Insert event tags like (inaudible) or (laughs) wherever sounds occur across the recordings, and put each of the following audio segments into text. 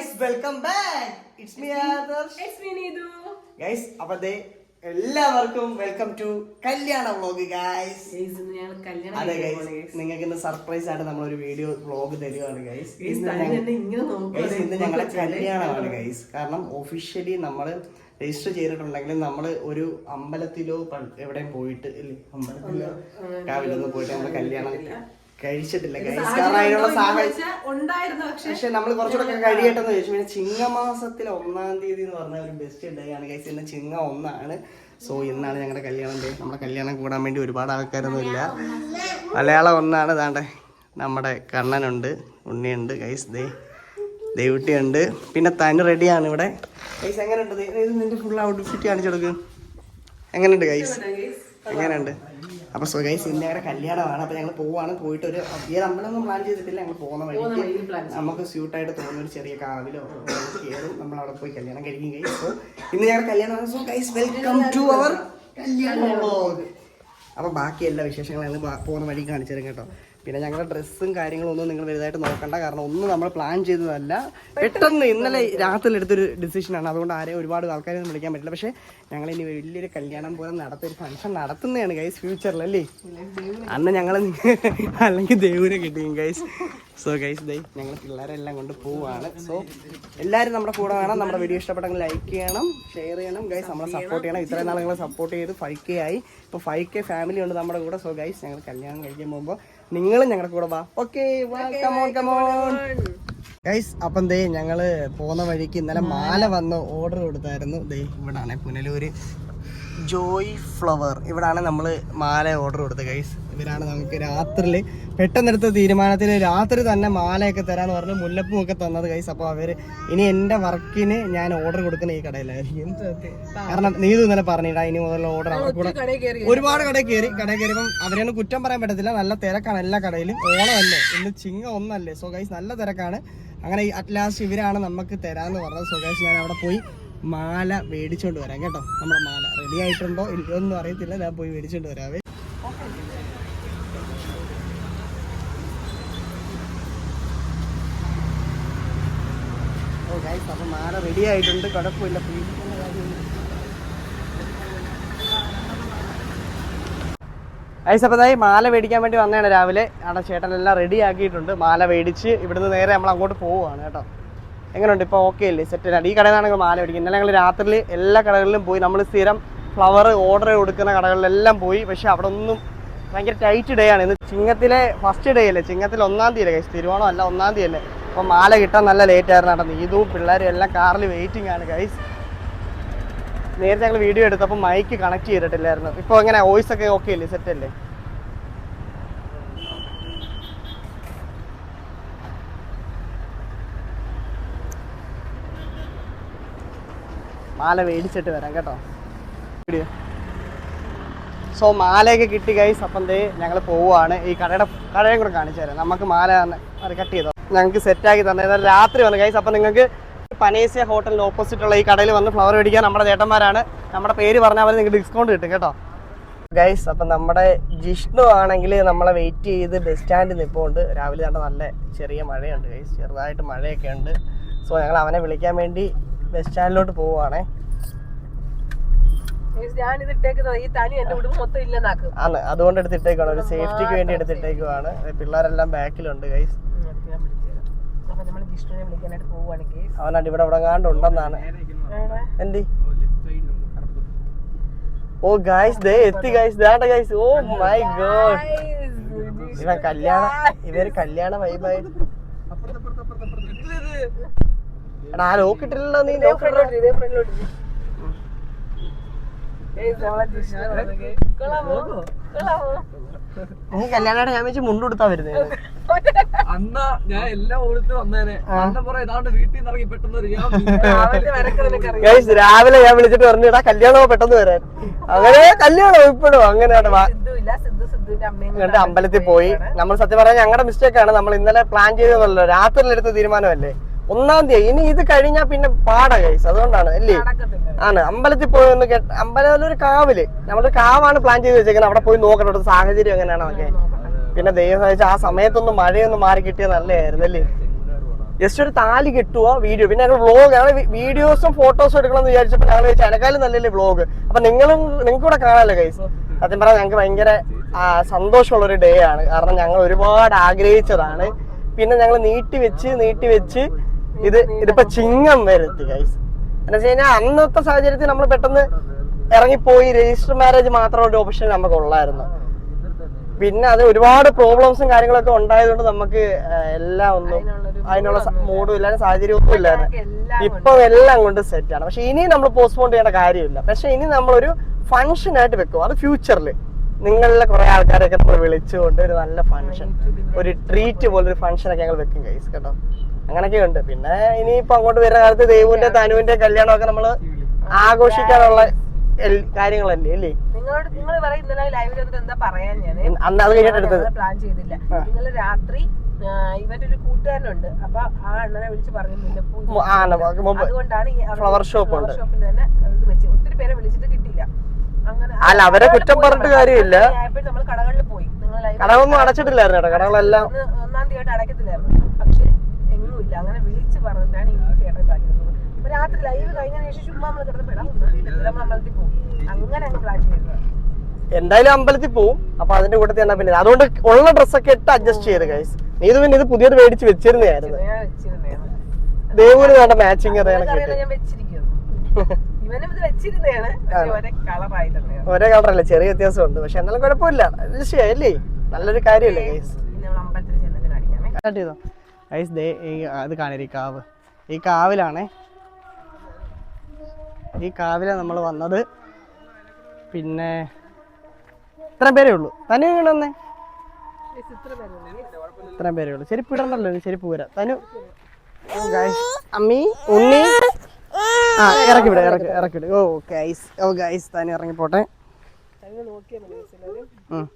Guys welcome back it's me Adarsh it's me Neethu guys അപ്പോൾ ദേ എല്ലാവർക്കും welcome to kalyana vlog guys അതെ guys നിങ്ങൾക്ക് ഇന്ന് സർപ്രൈസ് ആയിട്ട് നമ്മൾ ഒരു വീഡിയോ വ്ളോഗ് തരുവാണ് ഗൈസ്. ഗൈസ് ഇന്ന് ഞങ്ങളുടെ കല്യാണമാണ് ഗൈസ് കാരണം ഒഫീഷ്യലി നമ്മൾ രജിസ്റ്റർ ചെയ്തിട്ടുണ്ടെങ്കിൽ നമ്മൾ ഒരു അമ്പലത്തിലോ എവിടെയും പോയിട്ട് അമ്പലത്തിലോ കാവിലൊന്നും പോയിട്ട് നമ്മൾ കല്യാണം കഴിച്ചിട്ടില്ല. പക്ഷെ നമ്മൾ കുറച്ചുകൂടെ കഴിയട്ടെ എന്ന് ചോദിച്ചു. പിന്നെ ചിങ്ങമാസത്തിലെ ഒന്നാം തീയതി എന്ന് പറഞ്ഞ ഒരു ബെസ്റ്റ് ഡേ ആണ് കഴിച്ചത് ഇന്ന് ചിങ്ങ ഒന്നാണ്. സോ ഇന്നാണ് ഞങ്ങളുടെ കല്യാണം ഡേ നമ്മുടെ കല്യാണം കൂടാൻ വേണ്ടി ഒരുപാട് ആൾക്കാരൊന്നും ഇല്ല മലയാളം ഒന്നാണ്. താണ്ടെ നമ്മുടെ കണ്ണനുണ്ട് ഉണ്ണിയുണ്ട് ഗൈസ് ദേ ദേവുട്ടിയുണ്ട്. പിന്നെ തനു റെഡിയാണ് ഇവിടെ. ഗൈസ് എങ്ങനെയുണ്ട്? നിന്റെ ഫുൾ ഔട്ട്ഫിറ്റ് കാണിച്ചു കൊടുക്കും. എങ്ങനെയുണ്ട് ഗൈസ് എങ്ങനെയുണ്ട്? അപ്പൊ സോ ഗൈസ് ഇന്ന് ഞങ്ങളുടെ കല്യാണമാണ്. അപ്പൊ ഞങ്ങൾ പോവാണ്. പോയിട്ട് ഒരു അധികം നമ്മളൊന്നും പ്ലാൻ ചെയ്തിട്ടില്ല. ഞങ്ങൾ പോകുന്ന വഴിക്ക് നമുക്ക് സ്യൂട്ടായിട്ട് തോന്നുന്ന ഒരു ചെറിയ കാവിലോ കയറും. നമ്മൾ അവിടെ പോയി കല്യാണം കഴിക്കും കഴിയും. ഇന്ന് ഞങ്ങളുടെ കല്യാണമാണ് so guys welcome to our kalyana. അപ്പോൾ അപ്പൊ ബാക്കി എല്ലാ വിശേഷങ്ങളും ഞങ്ങൾ പോകുന്ന വഴി കാണിച്ചു തരും കേട്ടോ. പിന്നെ ഞങ്ങളുടെ ഡ്രസ്സും കാര്യങ്ങളും ഒന്നും നിങ്ങൾ വലുതായിട്ട് നോക്കണ്ട. കാരണം ഒന്നും നമ്മൾ പ്ലാൻ ചെയ്തതല്ല. പെട്ടെന്ന് ഇന്നലെ രാത്രി എടുത്തൊരു ഡിസിഷനാണ് അതുകൊണ്ട് ആരെയും ഒരുപാട് ആൾക്കാരെ ഒന്നും വിളിക്കാൻ പറ്റില്ല. പക്ഷേ ഞങ്ങൾ ഇനി വലിയൊരു കല്യാണം പോലെ നടത്തൊരു ഫംഗ്ഷൻ നടത്തുന്നതാണ് ഗൈസ് ഫ്യൂച്ചറിൽ അല്ലേ? അന്ന് ഞങ്ങൾ (laughs) അല്ലെങ്കിൽ ദേവിനെ കിട്ടിയും ഗൈസ് സോ ഗൈസ് ദൈ ഞങ്ങൾ പിള്ളേരെല്ലാം കൊണ്ട് പോവാണ്. സോ എല്ലാവരും നമ്മുടെ കൂടെ വേണം. നമ്മുടെ വീഡിയോ ഇഷ്ടപ്പെട്ടെങ്കിൽ ലൈക്ക് ചെയ്യണം ഷെയർ ചെയ്യണം. ഗൈസ് നമ്മളെ സപ്പോർട്ട് ചെയ്യണം. ഇത്രയും നാൾ നിങ്ങളെ സപ്പോർട്ട് ചെയ്ത് ഫൈവ് കെ ആയി. ഇപ്പോൾ ഫൈവ് കെ ഫാമിലി ഉണ്ട് നമ്മുടെ കൂടെ. സോ ഗൈസ് ഞങ്ങൾ കല്യാണം കഴിക്കാൻ പോകുമ്പോൾ നിങ്ങളും ഞങ്ങളുടെ കൂടെ വാ. ഓക്കെ കമോൺ കമോൺ ഗൈസ് അപ്പം ദേ ഞങ്ങൾ പോകുന്ന വഴിക്ക് ഇന്നലെ മാല. വന്ന് ഓർഡർ കൊടുത്തായിരുന്നു. ദേ ഇവിടാണ് പുനലൂര്. ജോയ് ഫ്ലവർ ഇവിടാണ് നമ്മൾ മാല ഓർഡർ കൊടുത്തത് ഗൈസ് ഇവരാണ് നമുക്ക് രാത്രി പെട്ടെന്നെടുത്ത തീരുമാനത്തിൽ രാത്രി തന്നെ മാലയൊക്കെ തരാമെന്ന് പറഞ്ഞ് മുല്ലപ്പൂ ഒക്കെ തന്നത് ഗൈസ് അപ്പോൾ അവർ ഇനി എന്റെ വർക്കിന് ഞാൻ ഓർഡർ കൊടുക്കുന്ന ഈ കടയിലായിരിക്കും. കാരണം നീ ഇത് ഇന്നലെ പറഞ്ഞിട്ടാ ഇനി മുതലുള്ള ഓർഡർ കൂടെ ഒരുപാട് കടയിൽ കയറി കടയിൽ കയറിയപ്പം അവരെയൊന്നും കുറ്റം പറയാൻ പറ്റത്തില്ല. നല്ല തിരക്കാണ് എല്ലാ കടയിലും. ഓണമല്ലേ? ഇന്ന് ചിങ്ങ ഒന്നല്ലേ? സോ ഗൈസ് നല്ല തിരക്കാണ്. അങ്ങനെ അറ്റ് ലാസ്റ്റ് ഇവരാണ് നമുക്ക് തരാമെന്ന് പറഞ്ഞത്. സോ ഗൈസ് ഞാൻ അവിടെ പോയി മാല മേടിച്ചോണ്ട് വരാം കേട്ടോ. നമ്മുടെ മാല റെഡി ആയിട്ടുണ്ടോ ഇല്ലയോ അറിയത്തില്ല. ഞാൻ പോയി മേടിച്ചോണ്ട് വരാവേ. ഓ മാല റെഡി ആയിട്ടുണ്ട്. കുഴപ്പമില്ല. ഐസ് അപ്പോൾ മാല മേടിക്കാൻ വേണ്ടി വന്നതാണ് രാവിലെ. അവിടെ ചേട്ടനെല്ലാം റെഡി ആക്കിയിട്ടുണ്ട്. മാല മേടിച്ച് ഇവിടുന്ന് നേരെ നമ്മൾ അങ്ങോട്ട് പോവുകയാണ് കേട്ടോ. എങ്ങനെയുണ്ട്? ഇപ്പോൾ ഓക്കെ അല്ലേ? സെറ്റ് ആണ് ഈ കടയിൽ നിന്നാണ് മാല മേടിക്കുന്നത്. ഇന്നലെ ഞങ്ങൾ രാത്രിയിൽ എല്ലാ കടകളിലും പോയി. നമ്മൾ സ്ഥിരം ഫ്ലവർ ഓർഡർ കൊടുക്കുന്ന കടകളിലെല്ലാം പോയി. പക്ഷെ അവിടെ ഒന്നും ഭയങ്കര ടൈറ്റ് ഡേ ആണ്. ഇന്ന് ചിങ്ങത്തിലെ ഫസ്റ്റ് ഡേ അല്ലേ? ചിങ്ങത്തിൽ ഒന്നാം തീയതി അല്ലേ തിരുവോണം അല്ല ഒന്നാം തീയതി അല്ലേ? അപ്പോൾ മാല കിട്ടാൻ നല്ല ലേറ്റ് ആയിരുന്നു നടന്നു. ഇതും പിള്ളേരും എല്ലാം കാറിൽ വെയിറ്റിംഗ് ആണ് ഗൈസ് നേരത്തെ ഞങ്ങൾ വീഡിയോ എടുത്തപ്പോൾ മൈക്ക് കണക്ട് ചെയ്തിട്ടില്ലായിരുന്നു. ഇപ്പോൾ എങ്ങനെ? വോയിസ് ഒക്കെ ഓക്കെ അല്ലേ? സെറ്റ് അല്ലേ? മാല മേടിച്ചിട്ട് വരാം കേട്ടോ. സോ മാലയൊക്കെ കിട്ടി ഗൈസ് അപ്പം ദേ ഞങ്ങൾ പോവുകയാണ് ഈ കടയുടെ കടയും കൂടെ കാണിച്ചു തരാം. നമുക്ക് മാല കട്ട് ചെയ്തോ. ഞങ്ങൾക്ക് സെറ്റാക്കി തന്നെ. രാത്രി വന്നു ഗൈസ് അപ്പം നിങ്ങൾക്ക് പനേസ്യ ഹോട്ടലിന് ഓപ്പോസിറ്റ് ഉള്ള ഈ കടയിൽ വന്ന് ഫ്ലവർ മേടിക്കാൻ നമ്മുടെ ചേട്ടന്മാരാണ്. നമ്മുടെ പേര് പറഞ്ഞാൽ അവർ നിങ്ങൾക്ക് ഡിസ്കൗണ്ട് കിട്ടും കേട്ടോ. ഗൈസ് അപ്പം നമ്മുടെ ജിഷ്ണു ആണെങ്കിൽ നമ്മളെ വെയിറ്റ് ചെയ്ത് ബസ് സ്റ്റാൻഡിൽ നിൽപ്പുണ്ട് രാവിലെ തന്നെ നല്ല ചെറിയ മഴയുണ്ട് ഗൈസ് ചെറുതായിട്ട് മഴയൊക്കെ ഉണ്ട്. സോ ഞങ്ങൾ അവനെ വിളിക്കാൻ വേണ്ടി ബസ് സ്റ്റാൻഡിലോട്ട് പോവുകയാണേ ഞാൻ ഇത് ഇട്ടേക്കുന്നത് ഈ തനി എന്റെ ഉടുപ്പ് മൊത്തം ഇല്ലെന്നാക്കും. ആണ്. അതുകൊണ്ട് എടുത്തിട്ടേക്കാണ് ഒരു സേഫ്റ്റിക്ക് വേണ്ടി എടുത്തിട്ടേക്കുവാണ്. പിള്ളേരെല്ലാം ബാക്കിലുണ്ട് ഗൈസ് അവനാണ്ട് ഇവിടെ എവിടെങ്ങാണ്ട് ഉണ്ടെന്നാണ്. എന്തി? ഓ ഗൈസ് ദേ എത്തി ഗൈസ് ദാണ്ട ഗൈസ് ഓ മൈ ഗോഡ് ഇവൻ കല്യാണ ഇവർ കല്യാണ വൈബായി എടാ ആ ലോക്ക് ഇട്ടില്ലല്ലോ നീ ലോക്ക് നീ കല്യാണയുടെ ഞാൻ വെച്ച് മുണ്ടുകൊടുത്താ വരുന്നത് അന്ന ഞാൻ എല്ലാം ഓടിച്ച് വന്നേനെ. അന്ന പറ ഏതാണ്ട് വീട്ടിൽ നിന്ന് ഇറങ്ങി പെട്ടെന്ന് (laughs) രാവിലെ ഞാൻ വിളിച്ചിട്ട് പറഞ്ഞിടാ കല്യാണോ കല്യാണമോ? പെട്ടെന്ന് വരാൻ. അങ്ങനെ കല്യാണം ഇപ്പോഴും അങ്ങനെ കൂടെ അമ്പലത്തിൽ പോയി. നമ്മൾ സത്യം പറഞ്ഞാൽ ഞങ്ങളുടെ മിസ്റ്റേക്ക് ആണ്. നമ്മൾ ഇന്നലെ പ്ലാൻ ചെയ്തതല്ലോ. രാത്രിയിലെടുത്ത തീരുമാനമല്ലേ? ഒന്നാം തീയതി. ഇനി ഇത് കഴിഞ്ഞാൽ പിന്നെ പാട കൈസ് അതുകൊണ്ടാണ്. അല്ലേ? ആണ്. അമ്പലത്തിൽ പോയി ഒന്ന് കേട്ട അമ്പലത്തിൽ ഒരു കാവിൽ. നമ്മളൊരു കാവാണ് പ്ലാൻ ചെയ്ത് വെച്ചേക്കുന്നത് അവിടെ പോയി നോക്കണം. സാഹചര്യം എങ്ങനെയാണോ ഒക്കെ പിന്നെ ദൈവം സഹിച്ച ആ സമയത്തൊന്നും മഴയൊന്നും മാറി കിട്ടിയത് നല്ലതായിരുന്നു അല്ലേ? ജസ്റ്റ് ഒരു താലി കിട്ടുക വീഡിയോ. പിന്നെ ഞങ്ങൾ വ്ളോഗ് ഞങ്ങൾ വീഡിയോസും ഫോട്ടോസും എടുക്കണം എന്ന് വിചാരിച്ചപ്പോൾ ഞങ്ങൾ വിചാരിച്ചു നല്ലല്ലേ വ്ളോഗ് അപ്പൊ നിങ്ങളും നിങ്ങൾക്ക് കൂടെ കാണാമല്ലോ കൈസ് സത്യം പറഞ്ഞാൽ ഞങ്ങൾക്ക് ഭയങ്കര സന്തോഷമുള്ളൊരു സന്തോഷമുള്ള ഒരു ഡേ ആണ്. കാരണം ഞങ്ങൾ ഒരുപാട് ആഗ്രഹിച്ചതാണ്. പിന്നെ ഞങ്ങൾ നീട്ടി വെച്ച് നീട്ടി വെച്ച് ഇത് ഇതിപ്പോ ചിങ്ങം വരുത്തി ഗൈസ് എന്ന് വെച്ച് കഴിഞ്ഞാൽ അന്നത്തെ സാഹചര്യത്തിൽ നമ്മൾ പെട്ടെന്ന് ഇറങ്ങിപ്പോയി രജിസ്റ്റർ മാരേജ് മാത്രം ഒരു ഓപ്ഷൻ നമുക്ക് ഉള്ളായിരുന്നു. പിന്നെ അത് ഒരുപാട് പ്രോബ്ലംസും കാര്യങ്ങളൊക്കെ ഉണ്ടായതുകൊണ്ട് നമുക്ക് എല്ലാം ഒന്നും അതിനുള്ള മൂഡും ഇല്ല സാഹചര്യം ഒന്നും ഇല്ലായിരുന്നു ഇപ്പൊ എല്ലാം കൊണ്ട് സെറ്റ് ആണ്. പക്ഷെ ഇനി നമ്മൾ പോസ്റ്റ്പോൺ ചെയ്യേണ്ട കാര്യമില്ല. പക്ഷെ ഇനി നമ്മളൊരു ഫംഗ്ഷൻ ആയിട്ട് വെക്കും. അത് ഫ്യൂച്ചറിൽ നിങ്ങളിലെ കുറെ ആൾക്കാരൊക്കെ നമ്മൾ വിളിച്ചുകൊണ്ട് ഒരു നല്ല ഫംഗ്ഷൻ ഒരു ട്രീറ്റ് പോലെ ഒരു ഫംഗ്ഷൻ ഒക്കെ ഞങ്ങൾ വെക്കും കൈസ് കേട്ടോ. അങ്ങനെയൊക്കെ ഉണ്ട് പിന്നെ ഇനിയിപ്പോ അങ്ങോട്ട് വരുന്ന കാലത്ത് ദൈവന്റെ തനുവിന്റെ കല്യാണമൊക്കെ നമ്മൾ ആഘോഷിക്കാനുള്ള കാര്യങ്ങളല്ലേ അല്ലേ? നിങ്ങളോട് നിങ്ങൾ പറയും ഇന്നലെ ലൈവിൽ എന്താ പറയാൻ ഞാൻ അന്ന് അത് പ്ലാൻ ചെയ്തില്ല. ആ. രാത്രി ഇവന്റെ ഒരു കൂട്ടുകാരനുണ്ട്. അപ്പൊ ആ അണ്ണനെ വിളിച്ച് പറഞ്ഞു മുല്ലപ്പൂ അതുകൊണ്ടാണ് ഫ്ലവർ ഷോപ്പ് തന്നെ ഇത് വെച്ച്. ഒത്തിരി പേരെ വിളിച്ചിട്ട് കിട്ടില്ല അങ്ങനെ അല്ല, അവരെ കുറ്റം പറഞ്ഞിട്ട് കാര്യമില്ല. നമ്മൾ കടകളിൽ പോയി. നിങ്ങൾ കടകളൊന്നും അടച്ചിട്ടില്ലായിരുന്നു കടകളെല്ലാം ഒന്ന് ഒന്നാം തീയതി അടയ്ക്കത്തില്ലായിരുന്നു. പക്ഷെ എങ്ങുമില്ല അങ്ങനെ വിളിച്ച് പറഞ്ഞിട്ടാണ് ഈ ചേട്ടൻ കാണിക്കുന്നത്. അപ്പൊ രാത്രി ലൈവ് കഴിഞ്ഞതിന് ശേഷം ചുമ്മാ നമ്മൾ കിടന്നപ്പെടാം നമ്മൾ അമ്പലത്തിൽ പോകും. അങ്ങനെ അങ്ങ് പ്ലാൻ ചെയ്തത് എന്തായാലും അമ്പലത്തിൽ പോവും. അപ്പൊ അതിന്റെ കൂട്ടത്തിൽ എന്നാ പിന്നെ അതുകൊണ്ട് ഉള്ള ഡ്രസ്സൊക്കെ ഇട്ട് അഡ്ജസ്റ്റ് ചെയ്ത് ഗൈസ് നീ ഇത് പിന്നെ ഇത് പുതിയത് മേടിച്ച് വെച്ചിരുന്നായിരുന്നു ദേവൂര് വേണ്ട മാച്ചിങ് ഒരേ കളറല്ല ചെറിയ വ്യത്യാസം ഉണ്ട് പക്ഷെ എന്നാലും കുഴപ്പമില്ല. അഡ്ജസ്റ്റ് ചെയ്യാം അല്ലേ? നല്ലൊരു കാര്യമല്ലേ ഗൈസ് ചെയ്തോ ഗൈസ് ദേ അത് കാണരുത് ഈ കാവ്? ഈ കാവിലാണേ. ഈ കാവിലാണ് നമ്മൾ വന്നത്. പിന്നെ ഇത്രയും പേരേ ഉള്ളൂ. തനു നിങ്ങൾ വന്നേ? ഇത്രയും പേരേ ഉള്ളൂ. ശരി ഇടണ്ടല്ലോ ശരി പൂര തനു. അമ്മി ഉണ്ണി. ആ ഇറക്കി വിട ഇറക്കി ഇറക്കി വിട. ഓ ഗൈസ് ഓ ഗൈസ് തനു ഇറങ്ങി പോട്ടെ ഉം.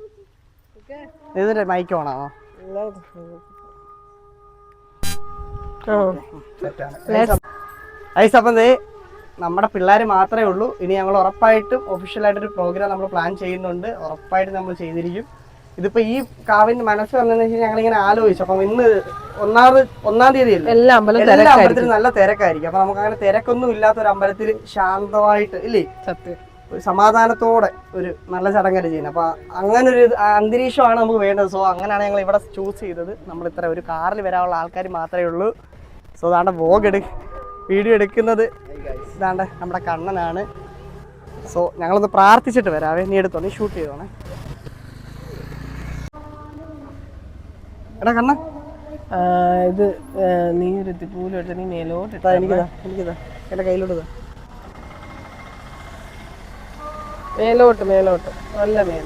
ഇതിന്റെ മൈക്ക് ഓണാണോ? ഐസ് അപ്പം നമ്മുടെ പിള്ളേർ മാത്രമേ ഉള്ളൂ. ഇനി ഞങ്ങൾ ഉറപ്പായിട്ടും ഒഫീഷ്യലായിട്ടൊരു പ്രോഗ്രാം നമ്മൾ പ്ലാൻ ചെയ്യുന്നുണ്ട്. ഉറപ്പായിട്ടും നമ്മൾ ചെയ്തിരിക്കും. ഇതിപ്പോ ഈ കാവിന്റെ മനസ്സ് വന്നതെന്ന് വെച്ചാൽ ഞങ്ങൾ ഇങ്ങനെ ആലോചിച്ചു. അപ്പം ഇന്ന് ഒന്നാമത് ഒന്നാം തീയതി എല്ലാ അമ്പലത്തിലും നല്ല തിരക്കായിരിക്കും. അപ്പൊ നമുക്ക് അങ്ങനെ തിരക്കൊന്നും ഇല്ലാത്ത ഒരു അമ്പലത്തിൽ ശാന്തമായിട്ട് ഇല്ലേ? സത്യം. ഒരു സമാധാനത്തോടെ ഒരു നല്ല ചടങ്ങല്ലേ ചെയ്യുന്നത്. അപ്പൊ അങ്ങനെ ഒരു അന്തരീക്ഷമാണ് നമുക്ക് വേണ്ടത്. സോ അങ്ങനെയാണ് ഞങ്ങൾ ഇവിടെ ചൂസ് ചെയ്തത്. നമ്മൾ ഇത്ര ഒരു കാറിൽ വരാനുള്ള ആൾക്കാർ മാത്രമേ ഉള്ളൂ. സോ അതാണ്ട് വ്ലോഗ് എടു വീഡിയോ എടുക്കുന്നത് ഇതാണ്ട് നമ്മുടെ കണ്ണനാണ്. സോ ഞങ്ങളൊന്ന് പ്രാർത്ഥിച്ചിട്ട് വരാവേ. നീ എടുത്തോ നീ ഷൂട്ട് ചെയ്തോണേ. എടാ കണ്ണ. ഇത് നീ ഒരു പൂലെടുത്ത് നീ മേലോട്ട് എനിക്കതാ എനിക്കിതാ എനിക്കിതാ. എന്റെ കയ്യിലോട്ട് മേലോട്ട് മേലോട്ട്. നല്ല മേൽ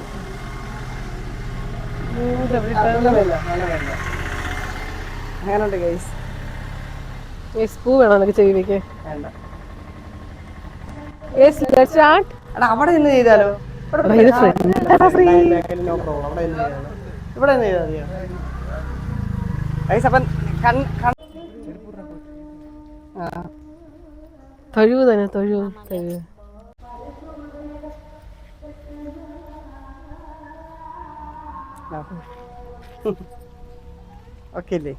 അങ്ങനെയുണ്ട് ഗൈസ് പൂ വേണോ നിനക്ക് ചെയ്തിക്ക് വേണ്ട സ്റ്റാർട്ട് എടാ അവിടെ നിന്ന് ചെയ്താലോ? ഇത് ചെയ്താലോ ഇവിടെ നിന്ന് ചെയ്താൽ മതിയോ? ഗൈസ് അപ്പം കൺ കൺ തൊഴുവ് തന്നെ തൊഴുവ് തൊഴുവ്. ഓക്കെ (laughs) അല്ലേ?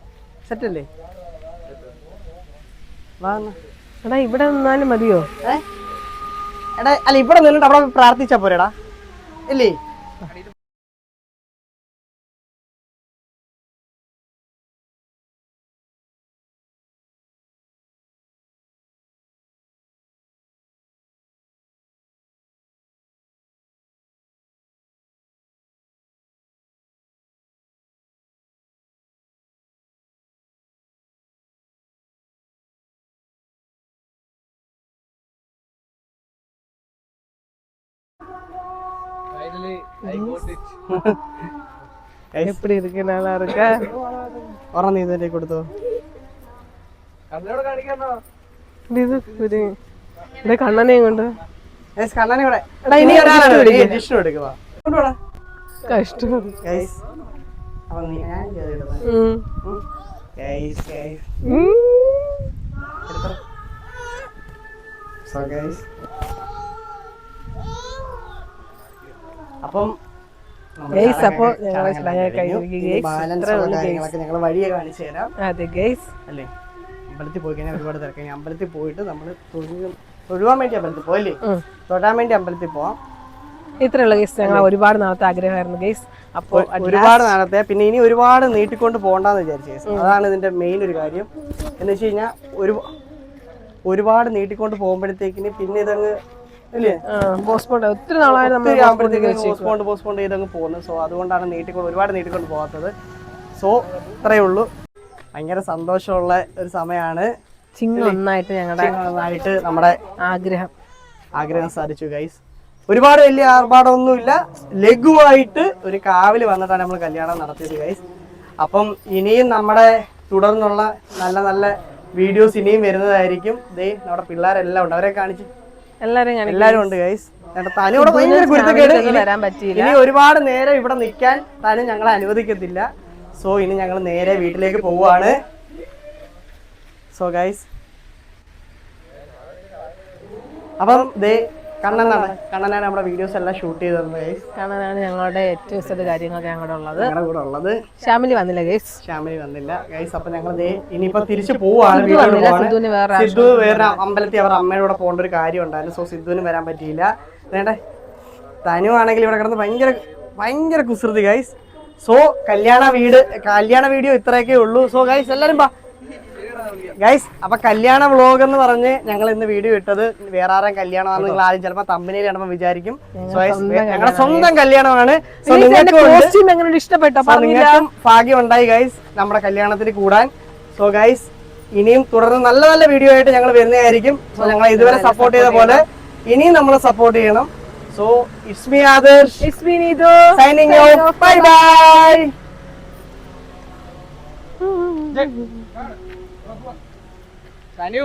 സെറ്റ് അല്ലേ? വാ എന്നാ. എടാ ഇവിടെ നിന്നാലും മതിയോ? ഏ? എടാ അല്ല ഇവിടെ നിന്നിട്ട് അവിടെ പ്രാർത്ഥിച്ചാ പോരെടാ. ഇല്ലേ? எப்படி இருக்கு நல்லா இருக்கா ഒരെണ്ണം നീ തന്നെ കൊടുത്തോ കണ്ണോട് കാണിക്കാന്നോ ഇത് ഇത് ഇവിടെ കണ്ണനെയും കൊണ്ട് ഗൈസ് കണ്ണനെ ഇവിടെ എടാ, ഇനി ഒരാളാണ് ജിഷ്ണു വിളിക്ക്. ജിഷ്ണു എടുക്കുക കൊണ്ടുപോടാ കഷ്ടം ഗൈസ് ഇത്രേ ഉള്ളൂ അപ്പോ ഞങ്ങളെ ഞങ്ങൾ വഴിയെ കാണിച്ചു തരാം. അതെ ഗൈസ് അല്ലേ? അമ്പലത്തിൽ പോയി കഴിഞ്ഞാൽ ഒരുപാട് തിരക്കാണ് അമ്പലത്തിൽ പോയിട്ട് നമ്മൾ തൊഴുവാൻ വേണ്ടി അമ്പലത്തിൽ പോയല്ലേ തൊടാൻ വേണ്ടി അമ്പലത്തിൽ പോവാം. ഇത്രയുള്ള ഗേസ് ഞങ്ങൾ ഒരുപാട് നാളത്തെ ആഗ്രഹമായിരുന്നു ഗേസ് അപ്പോൾ ഒരുപാട് നാളത്തെ പിന്നെ ഇനി ഒരുപാട് നീട്ടിക്കൊണ്ട് പോകണ്ടെന്ന് വിചാരിച്ചു guys. അതാണ് ഇതിന്റെ മെയിൻ ഒരു കാര്യം. എന്ന് വെച്ച് കഴിഞ്ഞാൽ ഒരു ഒരുപാട് നീട്ടിക്കൊണ്ട് പോകുമ്പോഴത്തേക്കിന് പിന്നെ ഇതങ്ങ് ഇല്ലേ? പോസ്റ്റ്പോണ്ട് ഒത്തിരി നാളായി നമ്മൾ പോസ്റ്റ്പോണ്ട് പോസ്റ്റ്പോണ്ട് ചെയ്തങ്ങ് പോകുന്നത്. സോ അതുകൊണ്ടാണ് നീട്ടിക്കൊണ്ട് ഒരുപാട് നീട്ടിക്കൊണ്ട് പോകാത്തത്. സോ ഇത്രയേ ഉള്ളൂ. ഭയങ്കര സന്തോഷമുള്ള ഒരു സമയമാണ്. ചിങ്ങൊന്നായിട്ട് ഞങ്ങളുടെ നമ്മുടെ ആഗ്രഹം. ആഗ്രഹം സാധിച്ചു ഗൈസ് ഒരുപാട് വലിയ ആർഭാടമൊന്നുമില്ല. ലഘുവായിട്ട് ഒരു കാവിൽ വന്നിട്ടാണ് നമ്മൾ കല്യാണം നടത്തിയത് ഗൈസ് അപ്പം ഇനിയും നമ്മുടെ തുടർന്നുള്ള നല്ല നല്ല വീഡിയോസ് ഇനിയും വരുന്നതായിരിക്കും. ദേ നമ്മുടെ പിള്ളേരെല്ലാം ഉണ്ട്. അവരെ കാണിച്ച് എല്ലാവരും ഞാൻ എല്ലാരും ഉണ്ട് ഗൈസ് തനിയോടെ ഭയങ്കര കുരുത്തക്കേട് വരാൻ പറ്റിയില്ല. ഇനി ഒരുപാട് നേരം ഇവിടെ നിൽക്കാൻ തനു ഞങ്ങളെ അനുവദിക്കത്തില്ല. സോ ഇനി ഞങ്ങൾ നേരെ വീട്ടിലേക്ക് പോവുകയാണ് സോ ഗൈസ് അപ്പം ദേ കണ്ണനാണ് കണ്ണനാണ് നമ്മുടെ വീഡിയോസ് എല്ലാം ഷൂട്ട് ചെയ്തത് ഗൈസ് കാണാനാണ് ഞങ്ങളുടെ ഏറ്റവും ഇഷ്ട കാര്യങ്ങളൊക്കെ ഞങ്ങളുടെ ഉള്ളത്. ഞങ്ങളുടെ കൂടെ ഉള്ളത്. ഷാമിലി വന്നില്ല ഗൈസ് ഷാമിലി വന്നില്ല ഗൈസ് അപ്പൊ ഞങ്ങൾ ഇനിയിപ്പോ തിരിച്ചു പോവാണ് സിദ്ധുവിന് വേറെ സിദ്ധു വേറെ അമ്പലത്തിൽ അവർ അമ്മയുടെ കൂടെ പോകേണ്ട ഒരു കാര്യം ഉണ്ടായിരുന്നു. സോ സിദ്ധുവിന് വരാൻ പറ്റിയില്ല. വേണ്ടേ? തനു ആണെങ്കിൽ ഇവിടെ കിടന്ന് ഭയങ്കര ഭയങ്കര കുസൃതി ഗൈസ് സോ കല്യാണ വീട് കല്യാണ വീഡിയോ ഇത്രയൊക്കെ ഉള്ളൂ. സോ ഗൈസ് എല്ലാരും പാ ഗൈസ് അപ്പൊ കല്യാണ വ്ലോഗ് എന്ന് പറഞ്ഞ് ഞങ്ങൾ ഇന്ന് വീഡിയോ ഇട്ടത് വേറെ ആരും കല്യാണമാണെന്ന് നിങ്ങൾ ആദ്യം ചിലപ്പോ തമ്മിനെ കാണുമ്പോൾ വിചാരിക്കും. ഞങ്ങളുടെ സ്വന്തം കല്യാണമാണ്. നിങ്ങൾക്ക് ഭാഗ്യം ഉണ്ടായി ഗൈസ് നമ്മുടെ കല്യാണത്തിൽ കൂടാൻ. സോ ഗൈസ് ഇനിയും തുടർന്ന് നല്ല നല്ല വീഡിയോ ആയിട്ട് ഞങ്ങൾ വരുന്നതായിരിക്കും. സോ ഞങ്ങൾ ഇതുവരെ സപ്പോർട്ട് ചെയ്ത പോലെ ഇനിയും നമ്മൾ സപ്പോർട്ട് ചെയ്യണം. So is me it's is me Adarsh signing bye bye bye